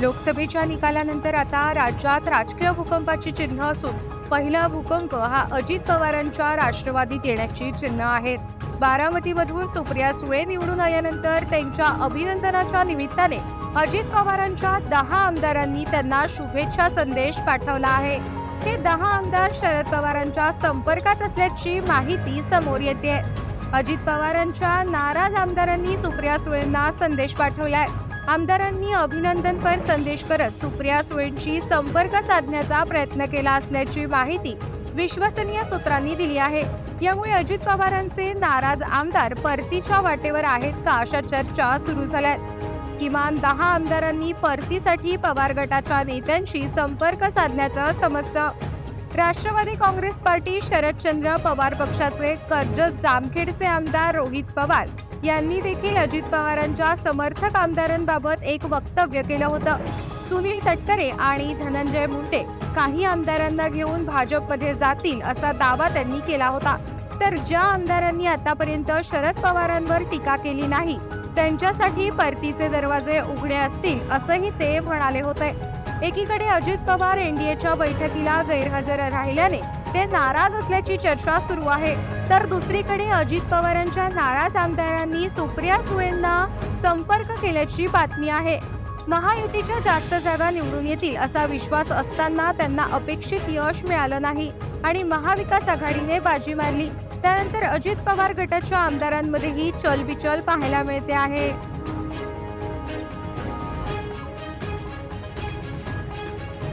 लोकसभेच्या निकालानंतर आता राज्यात राजकीय भूकंपाची चिन्ह असून पहिला भूकंप हा अजित पवारांच्या राष्ट्रवादीत येण्याची चिन्ह आहेत. बारामतीमधून सुप्रिया सुळे निवडून आल्यानंतर त्यांच्या अभिनंदनाच्या निमित्ताने अजित पवारांच्या दहा आमदारांनी त्यांना शुभेच्छा संदेश पाठवला आहे. हे दहा आमदार शरद पवारांच्या संपर्कात असल्याची माहिती समोर येते अजित पवारांच्या नाराज आमदारांनी सुप्रिया सुळेंना संदेश पाठवलाय. आमदारांनी अभिनंदनपर संदेश करत सुप्रिया सुळेंशी संपर्क साधण्याचा प्रयत्न केला असल्याची माहिती विश्वसनीय सूत्रांनी दिली आहे. यामुळे अजित पवारांचे नाराज आमदार परतीच्या वाटेवर आहेत का अशा चर्चा सुरू झाल्यात. किमान दहा आमदारांनी परतीसाठी पवार गटाच्या नेत्यांशी संपर्क साधण्याचं समजतं. राष्ट्रवादी काँग्रेस पार्टी शरदचंद्र पवार पक्षाचे कर्जत जामखेडचे आमदार रोहित पवार यांनी देखील अजित पवारांच्या समर्थक आमदारांबाबत एक वक्तव्य केलं होतं. सुनील तटकरे आणि धनंजय मुंडे काही आमदारांना घेऊन भाजपमध्ये जातील असा दावा त्यांनी केला होता. तर ज्या आमदारांनी आतापर्यंत शरद पवारांवर टीका केली नाही त्यांच्यासाठी परतीचे दरवाजे उघडे असतील असंही ते म्हणाले होते. एकीकडे अजित पवार एनडीएच्या बैठकीला गैरहजर राहिल्याने ते नाराज असल्याची चर्चा सुरू आहे. तर दुसरीकडे अजित पवारांच्या नाराज आमदारांनी सुप्रिया सुळेंना संपर्क केल्याची बातमी आहे. महायुतीच्या जास्त जागा निवडून येतील असा विश्वास असताना त्यांना अपेक्षित यश मिळालं नाही आणि महाविकास आघाडीने बाजी मारली. त्यानंतर अजित पवार गटाच्या आमदारांमध्येही चलबिचल पाहायला मिळते आहे.